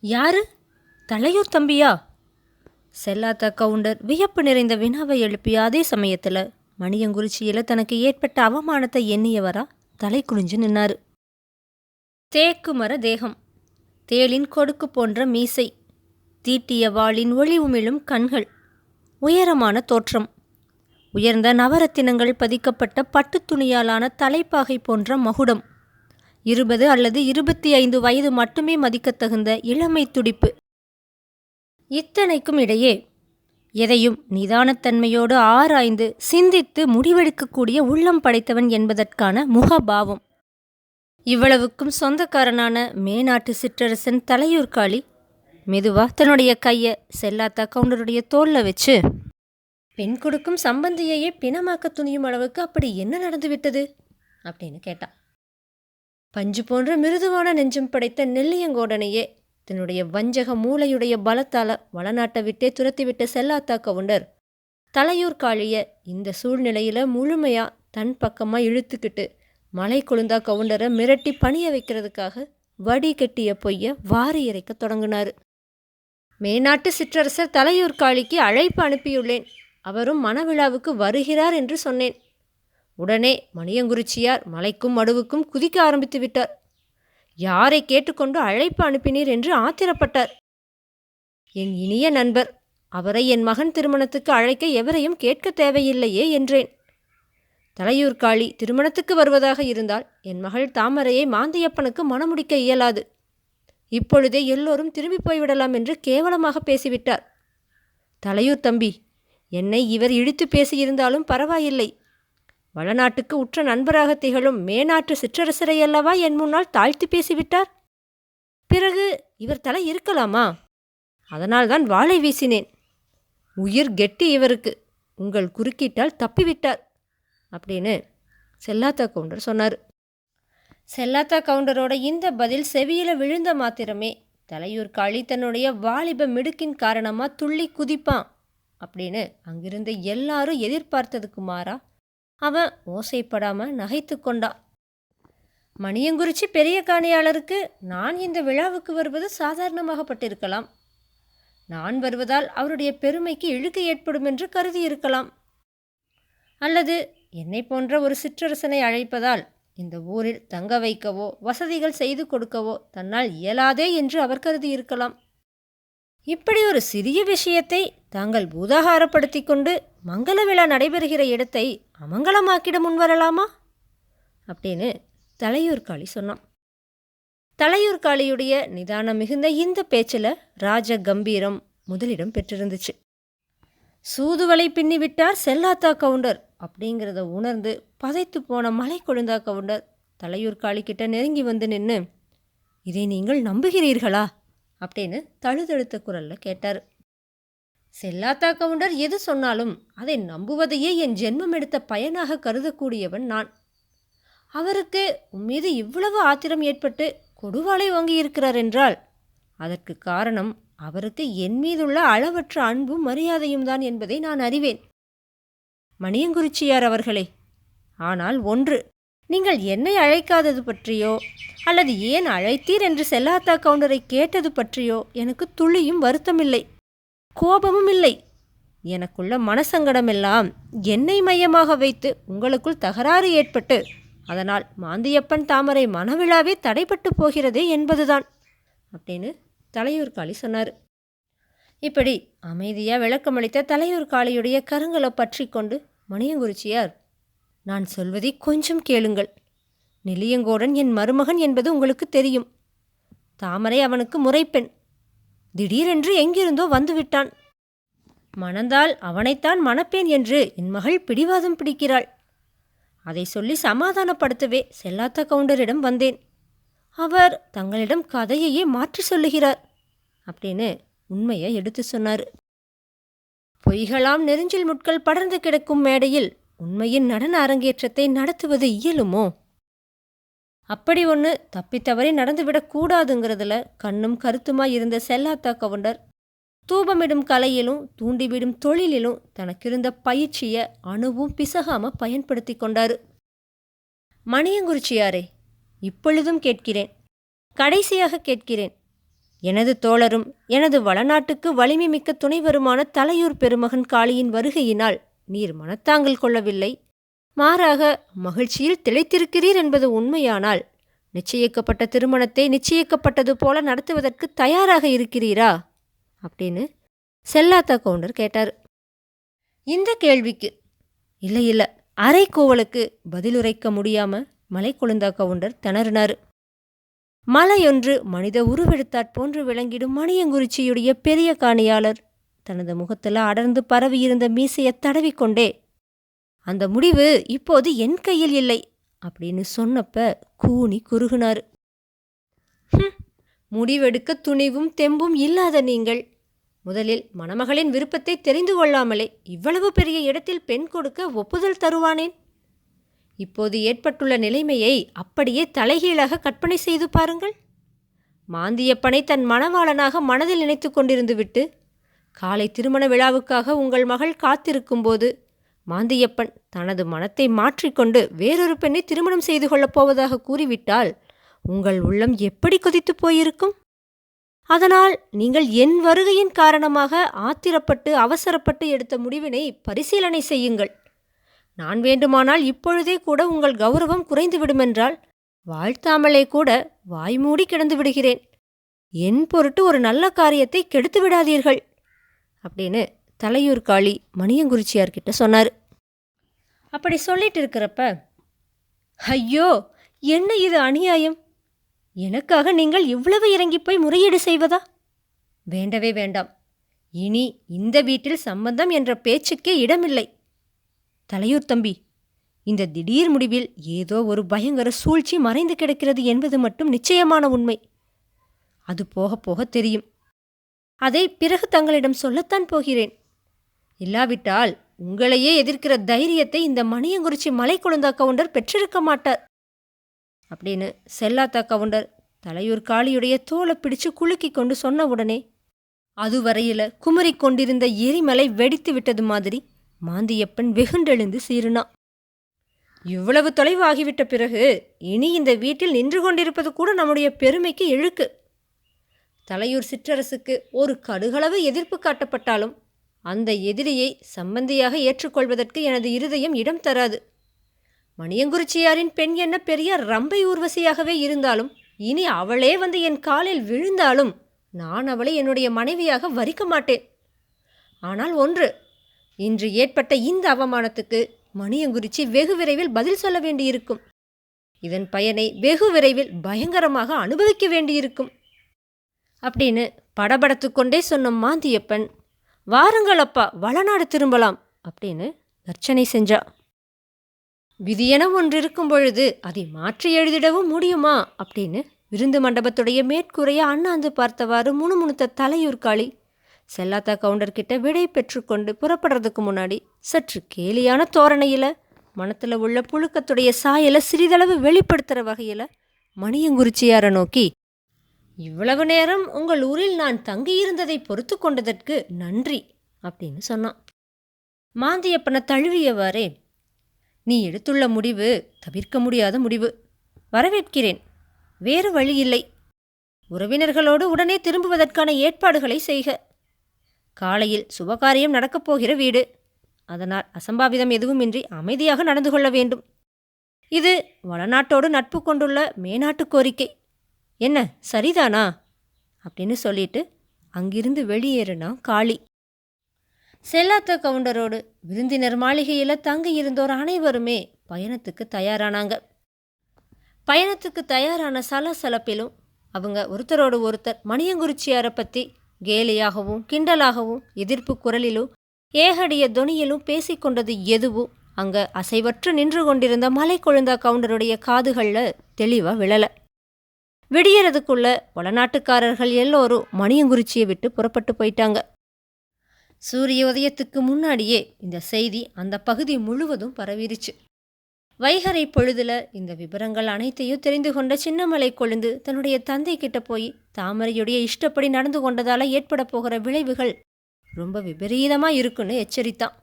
யாரு? தலையூர் தம்பியா? செல்லாத்தா கவுண்டர் வியப்பு நிறைந்த வினாவை எழுப்பிய அதே சமயத்தில் மணியங்குறிச்சியில் தனக்கு ஏற்பட்ட அவமானத்தை எண்ணியவரா தலை குனிஞ்சு நின்னாரு. தேக்கு மர தேகம் தேளின் கொடுக்கு போன்ற மீசை தீட்டிய வாளின் ஒளி உமிழும் கண்கள் உயரமான தோற்றம் உயர்ந்த நவரத்தினங்கள் பதிக்கப்பட்ட பட்டுத் துணியாலான தலைப்பாகை போன்ற மகுடம். இருபது அல்லது இருபத்தி ஐந்து வயது மட்டுமே மதிக்கத்தகுந்த இளமை துடிப்பு. இத்தனைக்கும் இடையே எதையும் நிதானத்தன்மையோடு ஆராய்ந்து சிந்தித்து முடிவெடுக்கக்கூடிய உள்ளம் படைத்தவன் என்பதற்கான முகபாவம். இவ்வளவுக்கும் சொந்தக்காரனான மேநாட்டு சிற்றரசன் தலையூர்காளி மெதுவா தன்னுடைய கையை செல்லாத்தா கவுண்டருடைய தோல்ல வச்சு பெண் கொடுக்கும் சம்பந்தியையே பிணமாக்க துணியும் அளவுக்கு அப்படி என்ன நடந்துவிட்டது? அப்படின்னு கேட்டான் பஞ்சு போன்ற மிருதுவான நெஞ்சம் படைத்த நெல்லியங்கோடனையே தன்னுடைய வஞ்சக மூளையுடைய பலத்தால வளநாட்டை விட்டே துரத்திவிட்ட செல்லாத்தா கவுண்டர் தலையூர் காளிய இந்த சூழ்நிலையில முழுமையா தன் பக்கமா இழுத்துக்கிட்டு மலை கொழுந்தா கவுண்டரை மிரட்டி பணிய வைக்கிறதுக்காக வடி கட்டிய பொய்ய வாரி இறைக்க தொடங்கினாரு. மேநாட்டு சிற்றரசர் தலையூர் காளிக்கு அழைப்பு அனுப்பியுள்ளேன். அவரும் மணவிழாவுக்கு வருகிறார் என்று சொன்னேன். உடனே மணியங்குறிச்சியார் மலைக்கும் மடுவுக்கும் குதிக்க ஆரம்பித்து விட்டார். யாரை கேட்டுக்கொண்டு அழைப்பு அனுப்பினீர் என்று ஆத்திரப்பட்டார். என் இனிய நண்பர் அவரை என் மகன் திருமணத்துக்கு அழைக்க எவரையும் கேட்க தேவையில்லையே என்றேன். தலையூர் காளி திருமணத்துக்கு வருவதாக இருந்தால் என் மகள் தாமரையை மாந்தியப்பனுக்கு மணமுடிக்க இயலாது. இப்பொழுதே எல்லோரும் திரும்பி போய்விடலாம் என்று கேவலமாக பேசிவிட்டார். தலையூர் தம்பி என்னை இவர் இழித்து பேசியிருந்தாலும் பரவாயில்லை. வளநாட்டுக்கு உற்ற நண்பராக திகழும் மேநாட்டு சிற்றரசரை அல்லவா என் முன்னால் தாழ்த்தி பேசிவிட்டார்? பிறகு இவர் தலை இருக்கலாமா? அதனால்தான் வாளை வீசினேன். உயிர் கெட்டி இவருக்கு. உங்கள் குறுக்கிட்டால் தப்பிவிட்டார். அப்படின்னு செல்லாத்தா கவுண்டர் சொன்னார். செல்லாத்தா கவுண்டரோட இந்த பதில் செவியில் விழுந்த மாத்திரமே. தலையூர் காளி தன்னுடைய வாலிப மிடுக்கின் காரணமாக துள்ளி குதிப்பான். அப்படின்னு அங்கிருந்த எல்லாரும் எதிர்பார்த்ததுக்கு மாறா அவன் ஓசைப்படாம நகைத்து கொண்டான் மணியங்குறிச்சி பெரிய காணியாளருக்கு நான் இந்த விழாவுக்கு வருவது சாதாரணமாகப்பட்டிருக்கலாம். நான் வருவதால் அவருடைய பெருமைக்கு இழுக்கு ஏற்படும் என்று கருதி இருக்கலாம். அல்லது என்னை போன்ற ஒரு சிற்றரசனை அழைப்பதால் இந்த ஊரில் தங்க வைக்கவோ வசதிகள் செய்து கொடுக்கவோ தன்னால் இயலாதே என்று அவர் கருதி இருக்கலாம். இப்படி ஒரு சிறிய விஷயத்தை தாங்கள் பூதாகாரப்படுத்தி கொண்டு மங்கள விழா நடைபெறுகிற இடத்தை அமங்கலமாக்கிட முன்வரலாமா? அப்படின்னு தலையூர்காளி சொன்னான். தலையூர்காளியுடைய நிதானம் மிகுந்த இந்த பேச்சில் ராஜ கம்பீரம் முதலிடம் பெற்றிருந்துச்சு. சூதுவலை பின்னிவிட்டார் செல்லாத்தா கவுண்டர் அப்படிங்கிறத உணர்ந்து பதைத்து போன மலை கொழுந்தா கவுண்டர் தலையூர்காளி கிட்ட நெருங்கி வந்து நின்று இதை நீங்கள் நம்புகிறீர்களா? அப்படின்னு தழுதழுத்த குரல்ல கேட்டார். செல்லாத்தா கவுண்டர் எது சொன்னாலும் அதை நம்புவதையே என் ஜென்மம் எடுத்த பயனாக கருதக்கூடியவன் நான். அவருக்கு உம்மீது இவ்வளவு ஆத்திரம் ஏற்பட்டு கொடுவாளை வாங்கியிருக்கிறார் என்றால் அதற்கு காரணம் அவருக்கு என் மீதுள்ள அளவற்ற அன்பும் மரியாதையும் தான் என்பதை நான் அறிவேன். மணியங்குறிச்சியார் அவர்களே ஆனால் ஒன்று நீங்கள் என்னை அழைக்காதது பற்றியோ அல்லது ஏன் அழைத்தீர் என்று செல்லாத்தா கவுண்டரை கேட்டது பற்றியோ எனக்கு துளியும் வருத்தமில்லை கோபமும் இல்லை. எனக்குள்ள மனசங்கடமெல்லாம் என்னை மையமாக வைத்து உங்களுக்குள் தகராறு ஏற்பட்டு அதனால் மாந்தியப்பன் தாமரை மனவிழாவே தடைப்பட்டு போகிறதே என்பதுதான் அப்படின்னு தலையூர் காளி சொன்னார். இப்படி அமைதியாக விளக்கமளித்த தலையூர் காளியுடைய கரங்களை பற்றி கொண்டு மணியங்குறிச்சியார் நான் சொல்வதை கொஞ்சம் கேளுங்கள். நெல்லியங்கோடன் என் மருமகன் என்பது உங்களுக்கு தெரியும். தாமரை அவனுக்கு முறைப்பெண். திடீரென்று எங்கிருந்தோ வந்துவிட்டான். மணந்தால் அவனைத்தான் மணப்பேன் என்று என் மகள் பிடிவாதம் பிடிக்கிறாள். அதை சொல்லி சமாதானப்படுத்தவே செல்லாத்த கவுண்டரிடம் வந்தேன். அவர் தங்களிடம் கதையையே மாற்றி சொல்லுகிறார் அப்படின்னு உண்மையை எடுத்து சொன்னார். பொய்களாம் நெருஞ்சில் முட்கள் படர்ந்து கிடக்கும் மேடையில் உண்மையின் நடன அரங்கேற்றத்தை நடத்துவது இயலுமோ? அப்படி ஒன்று தப்பித்தவரை நடந்துவிடக்கூடாதுங்கிறதுல கண்ணும் கருத்துமாய் இருந்த செல்லாத்தா கவுண்டர் தூபமிடும் கலையிலும் தூண்டிவிடும் தொழிலிலும் தனக்கிருந்த பயிற்சியை அணுவும் பிசகாம பயன்படுத்தி கொண்டாரு. மணியங்குறிச்சியாரே இப்பொழுதும் கேட்கிறேன் கடைசியாக கேட்கிறேன். எனது தோழரும் எனது வளநாட்டுக்கு வலிமை மிக்க துணைவருமான தலையூர் பெருமகன் காளியின் வருகையினால் நீர் மனத்தாங்கல் கொள்ளவில்லை. மாறாக மகிழ்ச்சியில் திளைத்திருக்கிறீர் என்பது உண்மையானால் நிச்சயிக்கப்பட்ட திருமணத்தை நிச்சயிக்கப்பட்டது போல நடத்துவதற்கு தயாராக இருக்கிறீரா? அப்படின்னு செல்லாத்தா கவுண்டர் கேட்டார். இந்த கேள்விக்கு இல்லை இல்லை அரைக்கோவலுக்கு பதிலுரைக்க முடியாம மலை கொழுந்தா கவுண்டர் திணறினார். மலையொன்று மனித உருவெடுத்தாற் போன்று விளங்கிடும் மணியங்குறிச்சியுடைய பெரிய காணியாளர் தனது முகத்தில் அடர்ந்து பரவியிருந்த மீசையை தடவிக்கொண்டே அந்த முடிவு இப்போது என் கையில் இல்லை அப்படின்னு சொன்னப்ப கூனி குறுகுனாரு. முடிவெடுக்க துணிவும் தெம்பும் இல்லாத நீங்கள். முதலில் மணமகளின் விருப்பத்தை தெரிந்து கொள்ளாமலே இவ்வளவு பெரிய இடத்தில் பெண் கொடுக்க ஒப்புதல் தருவானேன்? இப்போது ஏற்பட்டுள்ள நிலைமையை அப்படியே தலைகீழாக கற்பனை செய்து பாருங்கள். மாந்தியப்பனை தன் மணவாளனாக மனதில் நினைத்து கொண்டிருந்து விட்டு காலை திருமண விழாவுக்காக உங்கள் மகள் காத்திருக்கும்போது மாந்தியப்பன் தனது மனத்தை மாற்றிக்கொண்டு வேறொரு பெண்ணை திருமணம் செய்து கொள்ளப் போவதாக கூறிவிட்டால் உங்கள் உள்ளம் எப்படி கொதித்து போயிருக்கும்? அதனால் நீங்கள் என் வருகையின் காரணமாக ஆத்திரப்பட்டு அவசரப்பட்டு எடுத்த முடிவினை பரிசீலனை செய்யுங்கள். நான் வேண்டுமானால் இப்பொழுதே கூட உங்கள் கௌரவம் குறைந்து விடுமென்றால் வாழ்த்தாமலே கூட வாய்மூடி கிடந்து விடுகிறேன். என் பொருட்டு ஒரு நல்ல காரியத்தை கெடுத்து விடாதீர்கள். அப்படின்னு தலையூர் காளி மணியங்குறிச்சியார்கிட்ட சொன்னார். அப்படி சொல்லிட்டு இருக்கிறப்ப ஐயோ என்ன இது அநியாயம்? எனக்காக நீங்கள் இவ்வளவு இறங்கி போய் முறையீடு செய்வதா? வேண்டவே வேண்டாம். இனி இந்த வீட்டில் சம்பந்தம் என்ற பேச்சுக்கே இடமில்லை. தலையூர் தம்பி இந்த திடீர் முடிவில் ஏதோ ஒரு பயங்கர சூழ்ச்சி மறைந்து கிடக்கிறது என்பது மட்டும் நிச்சயமான உண்மை. அது போக போக தெரியும். அதை பிறகு தங்களிடம் சொல்லத்தான் போகிறேன். இல்லாவிட்டால் உங்களையே எதிர்க்கிற தைரியத்தை இந்த மணியங்குறிச்சி மலை கொழுந்தா கவுண்டர் பெற்றிருக்க மாட்டார். அப்படின்னு செல்லாத்தா கவுண்டர் தலையூர் காளியுடைய தோலை பிடிச்சு குலுக்கி கொண்டு சொன்ன உடனே அதுவரையில குமரிக் கொண்டிருந்த எரிமலை வெடித்து விட்டது மாதிரி மாந்தியப்பன் வெகுண்டெழுந்து சீருனா இவ்வளவு தொலைவு ஆகிவிட்ட பிறகு இனி இந்த வீட்டில் நின்று கொண்டிருப்பது கூட நம்முடைய பெருமைக்கு இழுக்கு. தலையூர் சிற்றரசுக்கு ஒரு கடுகளவு எதிர்ப்பு காட்டப்பட்டாலும் அந்த எதிரியை சம்பந்தியாக ஏற்றுக்கொள்வதற்கு எனது இருதயம் இடம் தராது. மணியங்குறிச்சியாரின் பெண் என்ன பெரிய ரம்பை ஊர்வசியாகவே இருந்தாலும் இனி அவளே வந்து என் காலில் விழுந்தாலும் நான் அவளை என்னுடைய மனைவியாக வரிக்க மாட்டேன். ஆனால் ஒன்று இன்று ஏற்பட்ட இந்த அவமானத்துக்கு மணியங்குறிச்சி வெகு விரைவில் பதில் சொல்ல வேண்டியிருக்கும். இதன் பயனை வெகு விரைவில் பயங்கரமாக அனுபவிக்க வேண்டியிருக்கும். அப்படின்னு படபடத்து கொண்டே சொன்ன மாந்தியப்பன் வாருங்கள் அப்பா வளநாடு திரும்பலாம் அப்படின்னு அர்ச்சனை செஞ்சா. விதியென ஒன்று இருக்கும் பொழுது அதை மாற்றி எழுதிடவும் முடியுமா? அப்படின்னு விருந்து மண்டபத்துடைய மேற்கூரைய அண்ணாந்து பார்த்தவாறு முணுமுணுத்த தலையூர்காளி செல்லாத்தா கவுண்டர் கிட்ட விடை பெற்றுக்கொண்டு புறப்படுறதுக்கு முன்னாடி சற்று கேலியான தோரணையில் மனத்தில் உள்ள புழுக்கத்துடைய சாயலை சிறிதளவு வெளிப்படுத்துகிற வகையில் மணியங்குறிச்சியாரை நோக்கி இவ்வளவு நேரம் உங்கள் ஊரில் நான் தங்கியிருந்ததை பொறுத்து கொண்டதற்கு நன்றி அப்படின்னு சொன்னான். மாந்தியப்பனை தழுவியவாறே நீ எடுத்துள்ள முடிவு தவிர்க்க முடியாத முடிவு. வரவேற்கிறேன். வேறு வழி இல்லை. உறவினர்களோடு உடனே திரும்புவதற்கான ஏற்பாடுகளை செய்க. காலையில் சுபகாரியம் நடக்கப் போகிற வீடு. அதனால் அசம்பாவிதம் எதுவுமின்றி அமைதியாக நடந்து கொள்ள வேண்டும். இது வளநாட்டோடு நட்பு கொண்டுள்ள மேநாட்டு கோரிக்கை. என்ன சரிதானா? அப்படின்னு சொல்லிட்டு அங்கிருந்து வெளியேறினா காளி. செல்லாத்த கவுண்டரோடு விருந்தினர் மாளிகையில் தங்கி இருந்தோர் அனைவருமே பயணத்துக்கு தயாரானாங்க. பயணத்துக்கு தயாரான சலசலப்பிலும் அவங்க ஒருத்தரோடு ஒருத்தர் மணியங்குறிச்சியாரை பற்றி கேலியாகவும் கிண்டலாகவும் எதிர்ப்பு குரலிலும் ஏகடிய தொனியிலும் பேசிக்கொண்டது எதுவும் அங்கே அசைவற்று நின்று கொண்டிருந்த மலை கொழுந்தா கவுண்டருடைய காதுகளில் தெளிவாக விழலை. விடியறதுக்குள்ள வளநாட்டுக்காரர்கள் எல்லோரும் மணியங்குறிச்சியை விட்டு புறப்பட்டு போயிட்டாங்க. சூரிய உதயத்துக்கு முன்னாடியே இந்த செய்தி அந்த பகுதி முழுவதும் பரவிருச்சு. வைகரை பொழுதுல இந்த விவரங்கள் அனைத்தையும் தெரிந்து கொண்ட சின்னமலை கொழுந்து தன்னுடைய தந்தை கிட்ட போய் தாமரையுடைய இஷ்டப்படி நடந்து கொண்டதால ஏற்பட போகிற விளைவுகள் ரொம்ப விபரீதமா இருக்குன்னு எச்சரித்தான்.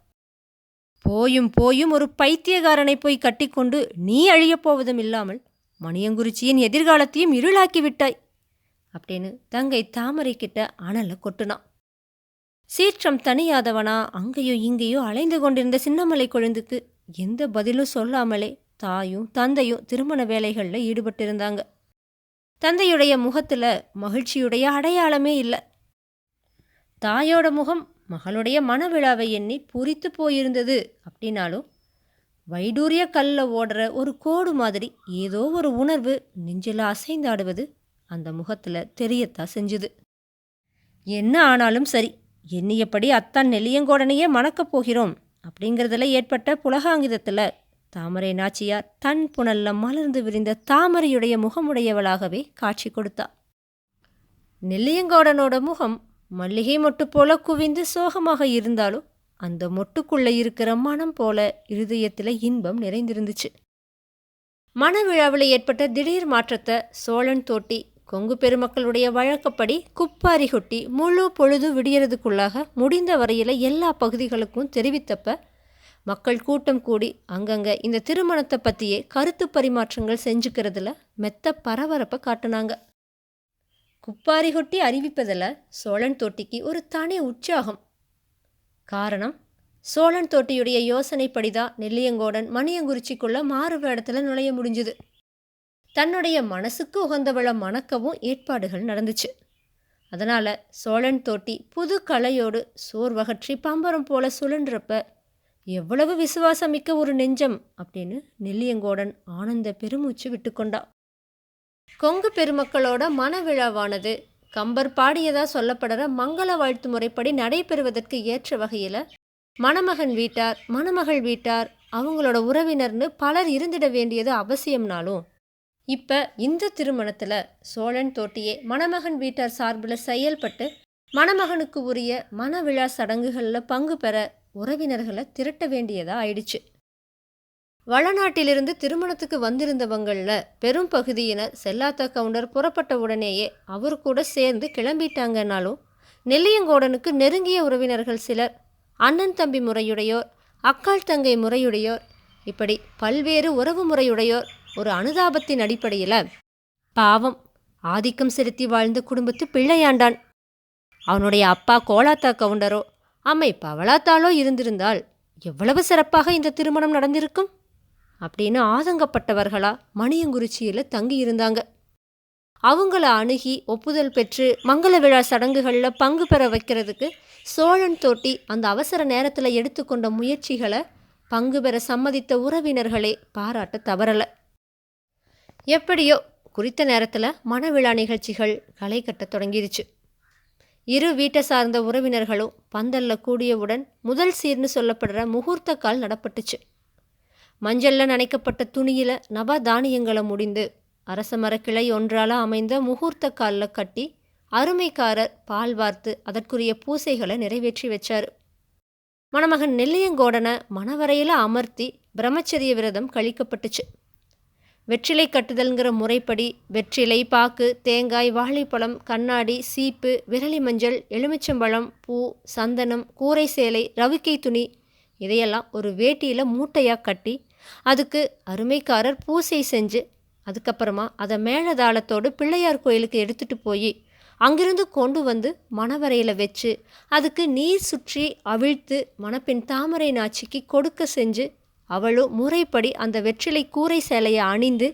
போயும் போயும் ஒரு பைத்தியக்காரனை போய் கட்டிக்கொண்டு நீ அழியப் போவதும் இல்லாமல் மணியங்குறிச்சியின் எதிர்காலத்தையும் இருளாக்கி விட்டாய் அப்படின்னு தங்கை தாமரை கிட்ட அனலை கொட்டுனான் சீற்றம் தனியாதவனா அங்கேயோ இங்கேயோ அலைந்து கொண்டிருந்த சின்னமலை கொழுந்துக்கு எந்த பதிலும் சொல்லாமலே தாயும் தந்தையும் திருமண வேலைகளில் ஈடுபட்டிருந்தாங்க. தந்தையுடைய முகத்தில் மகிழ்ச்சியுடைய அடையாளமே இல்லை. தாயோட முகம் மகளுடைய மனவிழாவை எண்ணி பூரித்து போயிருந்தது அப்படின்னாலும் வைடூரிய கல்ல ஓடுற ஒரு கோடு மாதிரி ஏதோ ஒரு உணர்வு நெஞ்சில் அசைந்தாடுவது அந்த முகத்தில் தெரியத்தான் செஞ்சுது. என்ன ஆனாலும் சரி எண்ணியபடி அத்தான் நெல்லியங்கோடனையே மணக்கப் போகிறோம்? அப்படிங்கிறதுல ஏற்பட்ட புலகாங்கிதத்தில் தாமரை நாச்சியார் தன் புனல்ல மலர்ந்து விரிந்த தாமரையுடைய முகமுடையவளாகவே காட்சி கொடுத்தா. நெல்லியங்கோடனோட முகம் மல்லிகை மொட்டு போல குவிந்து சோகமாக இருந்தாலும் அந்த மொட்டுக்குள்ளே இருக்கிற மனம் போல இருதயத்தில் இன்பம் நிறைந்திருந்துச்சு. மனவிழாவில் ஏற்பட்ட திடீர் மாற்றத்தை சோழன் தோட்டி கொங்கு பெருமக்களுடைய வழக்கப்படி குப்பாரி கொட்டி முழு பொழுது விடியறதுக்குள்ளாக முடிந்த வரையில் எல்லா பகுதிகளுக்கும் தெரிவித்தப்ப மக்கள் கூட்டம் கூடி அங்கங்கே இந்த திருமணத்தை பற்றியே கருத்து பரிமாற்றங்கள் செஞ்சுக்கிறதுல மெத்த பரபரப்பை காட்டினாங்க. குப்பாரி கொட்டி அறிவிப்பதில் சோழன் தோட்டிக்கு ஒரு தனி உற்சாகம் காரணம் சோழன் தோட்டியுடைய யோசனைப்படிதான் நெல்லியங்கோடன் மணியங்குறிச்சிக்குள்ள மாறு வேடத்தில் நுழைய முடிஞ்சுது. தன்னுடைய மனசுக்கு உகந்தவளை மணக்கவும் ஏற்பாடுகள் நடந்துச்சு. அதனால் சோழன் தோட்டி புது கலையோடு சோர்வகற்றி பம்பரம் போல சுழன்றப்ப எவ்வளவு விசுவாசமிக்க ஒரு நெஞ்சம் அப்படின்னு நெல்லியங்கோடன் ஆனந்த பெருமூச்சு விட்டுக்கொண்டா கொங்கு பெருமக்களோட மனவிழாவானது கம்பர் பாடியதா சொல்லப்படுற மங்கள வாழ்த்து முறைப்படி நடைபெறுவதற்கு ஏற்ற வகையில் மணமகன் வீட்டார் மணமகள் வீட்டார் அவங்களோட உறவினர்னு பலர் இருந்திட வேண்டியது அவசியம்னாலும் இப்போ இந்த திருமணத்தில் சோழன் தோட்டியே மணமகன் வீட்டார் சார்பில் செயல்பட்டு மணமகனுக்கு உரிய மனவிழா சடங்குகளில் பங்கு பெற உறவினர்களை திரட்ட வேண்டியதாக ஆயிடுச்சு. வளநாட்டிலிருந்து திருமணத்துக்கு வந்திருந்தவங்களில் பெரும் பகுதியினர் செல்லாத்த கவுண்டர் புறப்பட்ட உடனேயே அவர் கூட சேர்ந்து கிளம்பிட்டாங்கன்னாலும் நெல்லியங்கோடனுக்கு நெருங்கிய உறவினர்கள் சிலர் அண்ணன் தம்பி முறையுடையோர் அக்கால் தங்கை முறையுடையோர் இப்படி பல்வேறு உறவு முறையுடையோர் ஒரு அனுதாபத்தின் அடிப்படையில் பாவம் ஆதிக்கம் செலுத்தி வாழ்ந்த குடும்பத்து பிள்ளையாண்டான். அவனுடைய அப்பா கோலாத்தா கவுண்டரோ அம்மை பவளாத்தாளோ இருந்திருந்தால் எவ்வளவு சிறப்பாக இந்த திருமணம் நடந்திருக்கும்? அப்படின்னு ஆதங்கப்பட்டவர்களா மணியங்குறிச்சியில் தங்கி இருந்தாங்க அவங்கள அணுகி ஒப்புதல் பெற்று மங்கள விழா சடங்குகளில் பங்கு பெற வைக்கிறதுக்கு சோழன் தோட்டி அந்த அவசர நேரத்தில் எடுத்துக்கொண்ட முயற்சிகளை பங்கு பெற சம்மதித்த உறவினர்களே பாராட்ட தவறலை. எப்படியோ குறித்த நேரத்தில் மனவிழா நிகழ்ச்சிகள் களை கட்ட தொடங்கிருச்சு. இரு வீட்டை சார்ந்த உறவினர்களும் பந்தல்ல கூடியவுடன் முதல் சீர்னு சொல்லப்படுற முகூர்த்த கால் நடப்பட்டுச்சு. மஞ்சள்ல நனைக்கப்பட்ட துணியில நவதானியங்களை முடிந்து அரச மரக்கிளை ஒன்றால அமைந்த முகூர்த்த காலில் கட்டி அருமைக்காரர் பால் வார்த்து அதற்குரிய பூசைகளை நிறைவேற்றி வச்சார். மணமகன் நெல்லியங்கோடனை மணவரையில் அமர்த்தி பிரம்மச்சரிய விரதம் கழிக்கப்பட்டுச்சு. வெற்றிலை கட்டுதல்ங்கிற முறைப்படி வெற்றிலை பாக்கு தேங்காய் வாழைப்பழம் கண்ணாடி சீப்பு விரலி மஞ்சள் எலுமிச்சம்பழம் பூ சந்தனம் கூரை சேலை ரவிக்கை துணி இதையெல்லாம் ஒரு வேட்டியில் மூட்டையாக கட்டி அதுக்கு அருமைக்காரர் பூசை செஞ்சு அதுக்கப்புறமா அதை மேளதாளத்தோடு பிள்ளையார் கோயிலுக்கு எடுத்துகிட்டு போய் அங்கிருந்து கொண்டு வந்து மணவரையில் வச்சு அதுக்கு நீர் சுற்றி அவிழ்த்து மணப்பெண் தாமரை நாச்சிக்கு கொடுக்க செஞ்சு அவளும் முறைப்படி அந்த வெற்றிலை கூரை சேலையை அணிந்து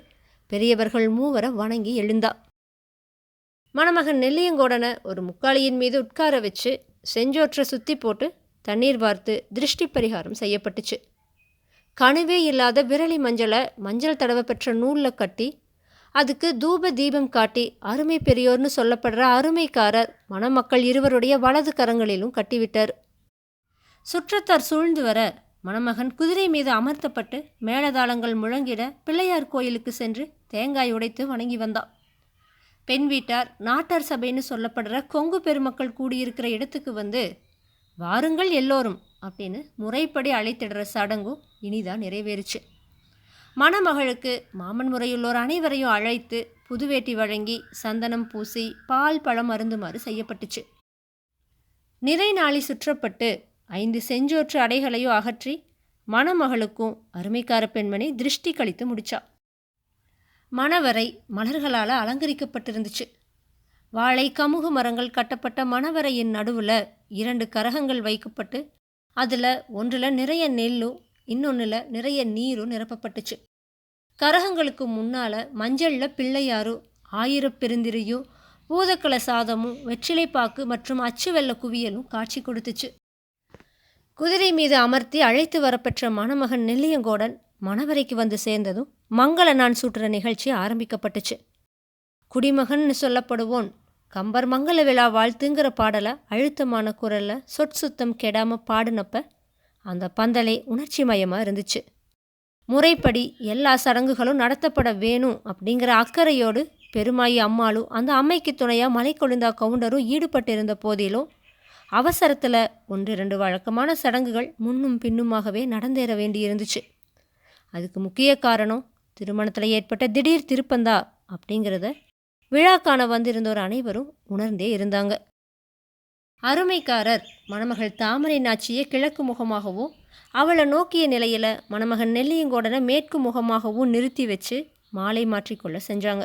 பெரியவர்கள் மூவரை வணங்கி எழுந்தா. மணமகன் நெல்லியங்கோடனை ஒரு முக்காளியின் மீது உட்கார வச்சு செஞ்சோற்றை சுற்றி போட்டு தண்ணீர் வார்த்து திருஷ்டி பரிகாரம் செய்யப்பட்டுச்சு. கனவே இல்லாத விரலி மஞ்சளை மஞ்சள் தடவை பெற்ற நூலில் கட்டி அதுக்கு தூப தீபம் காட்டி அருமை பெரியோர்னு சொல்லப்படுற அருமைக்காரர் மணமக்கள் இருவருடைய வலது கரங்களிலும் கட்டிவிட்டார். சுற்றத்தார் சூழ்ந்து வர மணமகன் குதிரை மீது அமர்த்தப்பட்டு மேலதாளங்கள் முழங்கிட பிள்ளையார் கோயிலுக்கு சென்று தேங்காய் உடைத்து வணங்கி வந்தான். பெண் வீட்டார் நாட்டார் சபைன்னு சொல்லப்படுற கொங்கு பெருமக்கள் கூடியிருக்கிற இடத்துக்கு வந்து வாருங்கள் எல்லோரும் அப்படின்னு முறைப்படி அழைத்திடுற சடங்கும் இனிதான் நிறைவேறுச்சு. மணமகளுக்கு மாமன் முறையுள்ளோர் அனைவரையும் அழைத்து புதுவேட்டி வழங்கி சந்தனம் பூசி பால் பழம் அருந்துமாறு செய்யப்பட்டுச்சு. நிறை நாளி சுற்றப்பட்டு ஐந்து செஞ்சோற்று அடைகளையும் அகற்றி மணமகளுக்கும் அருமைக்கார பெண்மணி திருஷ்டி கழித்து முடிச்சா. மணவரை மலர்களால் அலங்கரிக்கப்பட்டிருந்துச்சு. வாழை கமுகு மரங்கள் கட்டப்பட்ட மணவரையின் நடுவில் இரண்டு கரகங்கள் வைக்கப்பட்டு அதில் ஒன்றில் நிறைய நெல்லும் இன்னொன்றில் நிறைய நீரும் நிரப்பப்பட்டுச்சு. கரகங்களுக்கு முன்னால் மஞ்சளில் பிள்ளையாரும் ஆயிரப்பெருந்திரியும் பூதக்கள சாதமும் வெற்றிலைப்பாக்கு மற்றும் அச்சு வெள்ள குவியலும் காட்சி கொடுத்துச்சு. குதிரை மீது அமர்த்தி அழைத்து வரப்பெற்ற மணமகன் நெல்லியங்கோடன் மணவரைக்கு வந்து சேர்ந்ததும் மங்கள நான் சூட்டுற நிகழ்ச்சி ஆரம்பிக்கப்பட்டுச்சு. குடிமகன்னு சொல்லப்படுவோன் கம்பர் மங்கள விழா வாழ்த்துங்கிற பாடலை அழுத்தமான குரலில் சொற்சுத்தம் கெடாமல் பாடினப்ப அந்த பந்தலை உணர்ச்சி மயமாக இருந்துச்சு. முறைப்படி எல்லா சடங்குகளும் நடத்தப்பட வேணும் அப்படிங்கிற அக்கறையோடு பெருமாயி அம்மாளும் அந்த அம்மைக்கு துணையாக மலை கொழுந்தா கவுண்டரும் ஈடுபட்டிருந்த போதிலும் அவசரத்தில் ஒன்று இரண்டு வழக்கமான சடங்குகள் முன்னும் பின்னுமாகவே நடந்தேற வேண்டியிருந்துச்சு. அதுக்கு முக்கிய காரணம் திருமணத்தில் ஏற்பட்ட திடீர் திருப்பந்தா அப்படிங்கிறத விழா காண வந்திருந்தோர் அனைவரும் உணர்ந்தே இருந்தாங்க. அருமைக்காரர் மணமகள் தாமரை நாச்சியை கிழக்கு முகமாகவும் அவளை நோக்கிய நிலையில் மணமகன் நெல்லியங்கோடனை மேற்கு முகமாகவும் நிறுத்தி வச்சு மாலை மாற்றிக்கொள்ள செஞ்சாங்க.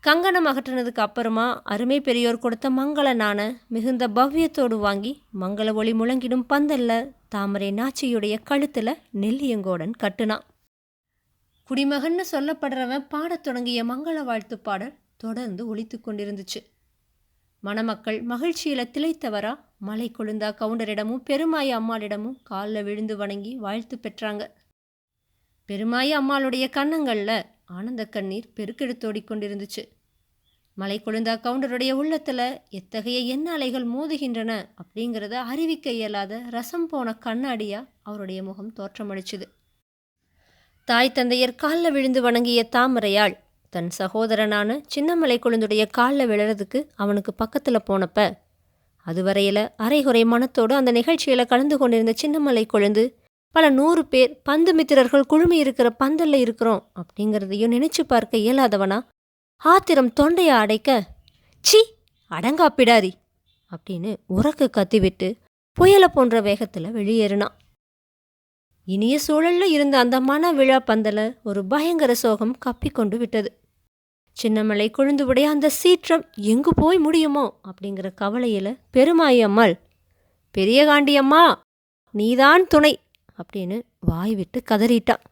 கங்கணம் அகற்றினதுக்கு அப்புறமா அருமை பெரியோர் கொடுத்த மங்கள நாண மிகுந்த பவ்யத்தோடு வாங்கி மங்கள ஒளி முழங்கிடும் பந்தல்ல தாமரை நாச்சியுடைய கழுத்தில் நெல்லியங்கோடன் கட்டுனான். குடிமகன்னு சொல்லப்படுறவன் பாடத் தொடங்கிய மங்கள வாழ்த்து பாடல் தொடர்ந்து ஒழித்து கொண்டிருந்துச்சு. மணமக்கள் மகிழ்ச்சியில் திளைத்தவரா? மலை கொழுந்தா கவுண்டரிடமும் பெருமாய அம்மாளிடமும் காலில் விழுந்து வணங்கி வாழ்த்து பெற்றாங்க. பெருமாய அம்மாளுடைய கன்னங்களில் ஆனந்த கண்ணீர் பெருக்கெடுத்தோடிக் கொண்டிருந்துச்சு மலை கொழுந்தா கவுண்டருடைய உள்ளத்தில் எத்தகைய எண்ண அலைகள் மோதுகின்றன அப்படிங்கிறத அறிவிக்க இயலாத ரசம் போன கண்ணாடியாக அவருடைய முகம் தோற்றமளிச்சுது. தாய் தந்தையர் காலில் விழுந்து வணங்கிய தாமரையாள் தன் சகோதரனான சின்னமலை கொழுந்துடைய காலில் விழறதுக்கு அவனுக்கு பக்கத்தில் போனப்ப அதுவரையில் அரைகுறை மனத்தோடு அந்த நிகழ்ச்சியில் கலந்து கொண்டிருந்த சின்னமலை கொழுந்து பல நூறு பேர் பந்து மித்திரர்கள் குழுமி இருக்கிற பந்தல்ல இருக்கிறோம் அப்படிங்கிறதையும் நினைச்சு பார்க்க இயலாதவனா ஆத்திரம் தொண்டையை அடைக்க சி அடங்காப்பிடாரி அப்படின்னு உறக்க கத்திவிட்டு புயலை போன்ற வேகத்தில் வெளியேறினான். இனிய சூழல்ல இருந்த அந்த மன விழா பந்தல ஒரு பயங்கர சோகம் கப்பிக்கொண்டு விட்டது. சின்னமலை கொழுந்துவுடைய அந்த சீற்றம் எங்கு போய் முடியுமோ அப்படிங்கிற கவலையில் பெருமாயி அம்மாள் பெரிய காண்டியம்மா நீதான் துணை அப்படின்னு வாய் விட்டு கதறிட்டான்